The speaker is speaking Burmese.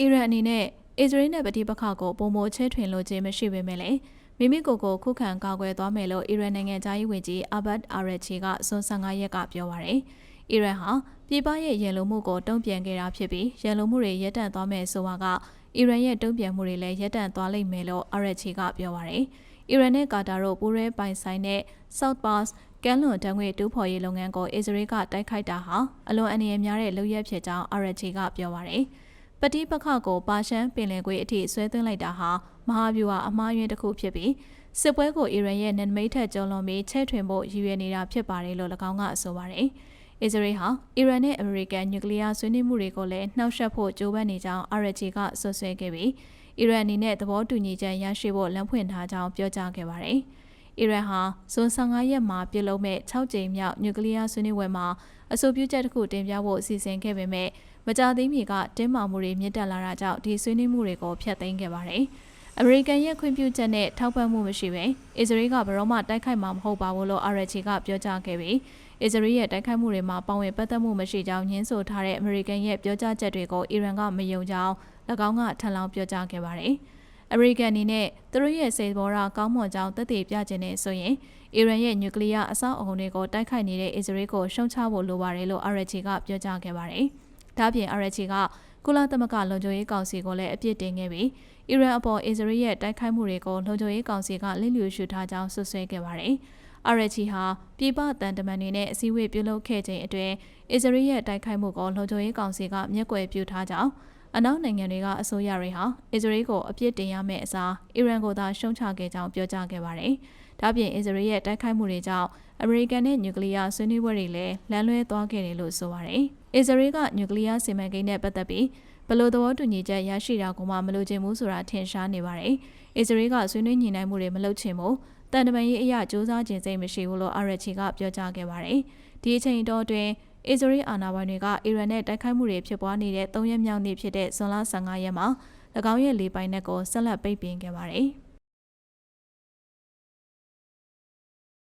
အီရန်အနေနဲ့အစ္စရေးနဲ့ပဋိပက္ခကိုပုံမချဲထွင်လိုခြင်းမရှိပေမဲ့လည်းမိမိကိုယ်ကိုခုခံကာကွယ်သွားမယ်လို့အီရန်နိုင်ငံသားရေးဝန်ကြီးအာဘတ်အာရချီကဇွန်15ရက်ကပြောပါရယ်။အီရန်ဟာပြည်ပရဲ့ရန်လိုမှုကိုတုံ့ပြန်ခဲ့တာဖြစ်ပြီးရန်လိုမှုတွေရပ်တန့်သွားမယ်ဆိုတာကအီရန်ရဲ့တုံ့ပြန်မှုတွေလည်းရပ်တန့်သွားလိမ့်မယ်လို့အာရချီကပြောပါရယ်။အီရန်နဲ့ကာတာတို့ပူးရဲပိုင်ဆိုင်တဲ့ South Pass ကမ်းလွန်တံငွေတူးဖော်ရေးလုပ်ငန်းကိုအစ္စရေးကတိုက်ခိုက်တာဟာအလွန်အနေအများတဲ့လုပ်ရက်ဖြစ်ကြောင်းအာရချီကပြောပါရယ်။ ပတိပခကိုပါရှန်ပင်လယ်ကွေးအထိဆွဲသွင်းလိုက်တာဟာမဟာဗျူဟာအမှားယွင်းတစ်ခုဖြစ်ပြီးစစ်ပွဲကိုအီရန်ရဲ့နယ်နိမိတ်ထက်ကျော်လွန်ပြီးချဲ့ထွင်ဖို့ရည်ရွယ်နေတာဖြစ်ပါတယ်လို့၎င်းကဆိုပါတယ်။အစ္စရေးဟာအီရန်နဲ့အမေရိကန်နျူကလ িয়ার ဆွေးနွေးမှုတွေကိုလည်းနှောက်ယှက်ဖို့ကြိုးပမ်းနေကြောင်းအာရချီကဆွဆွဲခဲ့ပြီးအီရန်အနေနဲ့သဘောတူညီချက်ရရှိဖို့လမ်းဖွင့်ထားကြောင်းပြောကြားခဲ့ပါတယ်။ အီရန်ဟာဇွန်15ရက်မှာပြုလုပ်မဲ့6ကြိမ်မြောက်နျူကလ িয়ার ဆွေးနွေးပွဲမှာအဆိုပြုချက်တစ်ခုတင်ပြဖို့အစီအစဉ်ခဲ့ပေမဲ့မကြသေးမီကတင်းမာမှုတွေမြင့်တက်လာတာကြောင့်ဒီဆွေးနွေးမှုတွေကိုဖျက်သိမ်းခဲ့ပါတယ်။အမေရိကန်ရဲ့ခွင့်ပြုချက်နဲ့ထောက်ပံ့မှုမရှိဘဲအစ္စရေးကဘယ်တော့မှတိုက်ခိုက်မှာမဟုတ်ပါဘူးလို့အာရချီကပြောကြားခဲ့ပြီးအစ္စရေးရဲ့တိုက်ခိုက်မှုတွေမှာပါဝင်ပတ်သက်မှုမရှိကြောင်းညင်းဆိုထားတဲ့အမေရိကန်ရဲ့ပြောကြားချက်တွေကိုအီရန်ကမယုံကြောင်း၎င်းကထပ်လောင်းပြောကြားခဲ့ပါတယ်။ အမေရိကန်အနေနဲ့သူတို့ရဲ့စေဘောရကောင်းမွန်ကြောင်းသက်သေပြခြင်းနဲ့ဆိုရင်အီရန်ရဲ့နျူကလ িয়ার အဆောက်အအုံတွေကိုတိုက်ခိုက်နေတဲ့အစ္စရေးကိုရှုံချဖို့လိုပါတယ်လို့အာရချီကပြောကြားခဲ့ပါတယ်။ဒါ့အပြင်အာရချီကကုလသမဂ္ဂလုံခြုံရေးကောင်စီကိုလည်းအပြစ်တင်ခဲ့ပြီးအီရန်အပေါ်အစ္စရေးရဲ့တိုက်ခိုက်မှုတွေကိုလုံခြုံရေးကောင်စီကလစ်လျူရှုထားကြောင်းဆွဆွဲခဲ့ပါတယ်။အာရချီဟာပြည်ပတန်တမန်တွေနဲ့အစည်းအဝေးပြုလုပ်ခဲ့ချိန်အတွင်းအစ္စရေးရဲ့တိုက်ခိုက်မှုကိုလုံခြုံရေးကောင်စီကမျက်ကွယ်ပြုထားကြောင်း အနောက်နိုင်ငံတွေကအစိုးရတွေဟာအစ္စရေးကိုအပြစ်တင်ရမယ့်အစားအီရန်ကိုသာရှုံချခဲ့ကြောင်းပြောကြားခဲ့ပါတယ်။ဒါ့ပြင်အစ္စရေးရဲ့တိုက်ခိုက်မှုတွေကြောင့်အမေရိကန်နဲ့နျူကလ িয়ার ဆွေးနွေးပွဲတွေလည်းလမ်းလွဲသွားခဲ့တယ်လို့ဆိုပါတယ်။အစ္စရေးကနျူကလ িয়ার စီမံကိန်းနဲ့ပတ်သက်ပြီးဘလို့သဘောတူညီချက်ရရှိတာကိုမှမလိုချင်ဘူးဆိုတာထင်ရှားနေပါတယ်။အစ္စရေးကဆွေးနွေးညှိနှိုင်းမှုတွေမလုပ်ချင်ဘူးတန်တမန်ရေးအရာစ조사ခြင်းစိတ်မရှိဘူးလို့အာရချီကပြောကြားခဲ့ပါတယ်။ဒီအချိန်တော့တွင် အစ္စရေးအာဏာပိုင်တွေက အီရန်နဲ့တိုက်ခိုက်မှုတွေဖြစ်ပွားနေတဲ့၃ရက်မြောက်နေ့ဖြစ်တဲ့ဇွန်လ15ရက်မှာ၎င်းရဲ့လေပိုင်နက်ကိုဆက်လက်ပိတ်ပင်ခဲ့ပါတယ်။